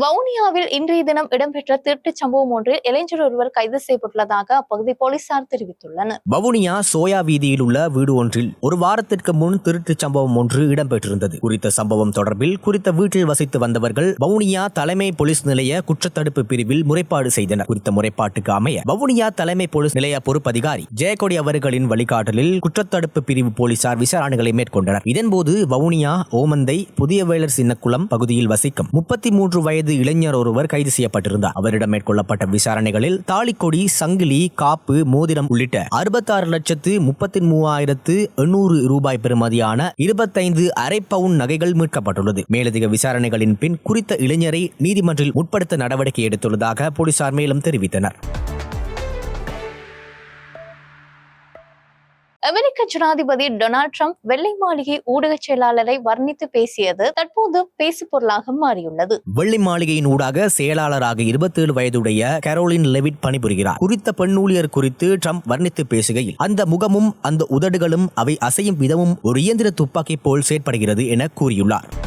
வவுனியாவில் இன்றைய தினம் இடம்பெற்ற திருட்டுச் சம்பவம் ஒன்றில் இளைஞர் ஒருவர் கைது செய்யப்பட்டுள்ளதாக அப்பகுதி போலீசார் தெரிவித்துள்ளனர். வவுனியா சோயா வீதியில் உள்ள வீடு ஒன்றில் ஒரு வாரத்திற்கு முன் திருட்டுச் சம்பவம் ஒன்று இடம்பெற்றிருந்தது. குறித்த சம்பவம் தொடர்பில் குறித்த வீட்டில் வசித்து வந்தவர்கள் வவுனியா தலைமை போலீஸ் நிலைய குற்றத்தடுப்பு பிரிவில் முறைப்பாடு செய்தனர். குறித்த முறைப்பாட்டுக்கு அமைய வவுனியா தலைமை போலீஸ் நிலைய பொறுப்பதிகாரி ஜெயக்கொடி அவர்களின் வழிகாட்டலில் குற்றத்தடுப்பு பிரிவு போலீசார் விசாரணைகளை மேற்கொண்டனர். இதன்போது வவுனியா ஓமந்தை புதிய வேலர் சின்னக்குளம் பகுதியில் வசிக்கும் முப்பத்தி மூன்று வயது இளைஞர் ஒருவர் கைது செய்யப்பட்டிருந்தார். அவரிடம் மேற்கொள்ளப்பட்ட விசாரணைகளில் தாலிக்கொடி சங்கிலி காப்பு மோதிரம் உள்ளிட்ட அறுபத்தாறு லட்சத்து முப்பத்தி மூவாயிரத்து எண்ணூறு ரூபாய் பெறுமதியான இருபத்தைந்து அரை பவுன் நகைகள் மீட்கப்பட்டுள்ளது. மேலதிக விசாரணைகளின் பின் குறித்த இளைஞரை நீதிமன்றில் முற்படுத்த நடவடிக்கை எடுத்துள்ளதாக போலீசார் மேலும் தெரிவித்தனர். அமெரிக்க ஜனாதிபதி டொனால்ட் ட்ரம்ப் வெள்ளை மாளிகை ஊடக செயலாளரை வர்ணித்து பேசியது தற்போது பேசு பொருளாக மாறியுள்ளது. வெள்ளை மாளிகையின் ஊடாக செயலாளராக இருபத்தேழு வயதுடைய கரோலின் லெவிட் பணிபுரிகிறார். குறித்த பெண் ஊழியர் குறித்து ட்ரம்ப் வர்ணித்து பேசுகையில் அந்த முகமும் அந்த உதடுகளும் அவை அசையும் விதமும் ஒரு இயந்திர துப்பாக்கி போல் செயற்படுகிறது என கூறியுள்ளார்.